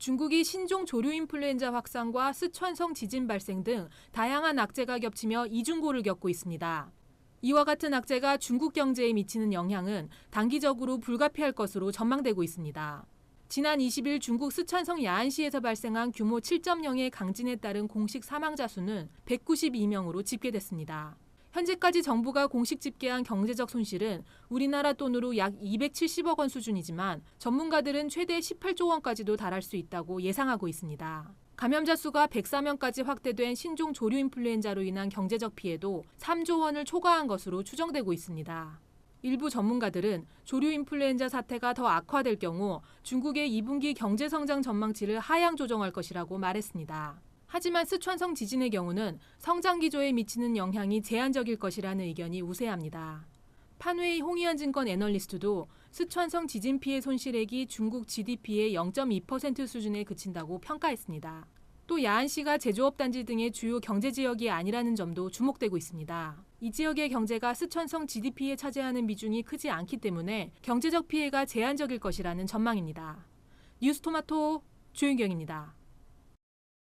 중국이 신종 조류 인플루엔자 확산과 스촨성 지진 발생 등 다양한 악재가 겹치며 이중고를 겪고 있습니다. 이와 같은 악재가 중국 경제에 미치는 영향은 단기적으로 불가피할 것으로 전망되고 있습니다. 지난 20일 중국 스촨성 야안시에서 발생한 규모 7.0의 강진에 따른 공식 사망자 수는 192명으로 집계됐습니다. 현재까지 정부가 공식 집계한 경제적 손실은 우리나라 돈으로 약 270억 원 수준이지만 전문가들은 최대 18조 원까지도 달할 수 있다고 예상하고 있습니다. 감염자 수가 104명까지 확대된 신종 조류 인플루엔자로 인한 경제적 피해도 3조 원을 초과한 것으로 추정되고 있습니다. 일부 전문가들은 조류 인플루엔자 사태가 더 악화될 경우 중국의 2분기 경제 성장 전망치를 하향 조정할 것이라고 말했습니다. 하지만 스촨성 지진의 경우는 성장 기조에 미치는 영향이 제한적일 것이라는 의견이 우세합니다. 판웨이 홍의안 증권 애널리스트도 스촨성 지진 피해 손실액이 중국 GDP의 0.2% 수준에 그친다고 평가했습니다. 또 야안시가 제조업 단지 등의 주요 경제 지역이 아니라는 점도 주목되고 있습니다. 이 지역의 경제가 스촨성 GDP에 차지하는 비중이 크지 않기 때문에 경제적 피해가 제한적일 것이라는 전망입니다. 뉴스토마토 조윤경입니다.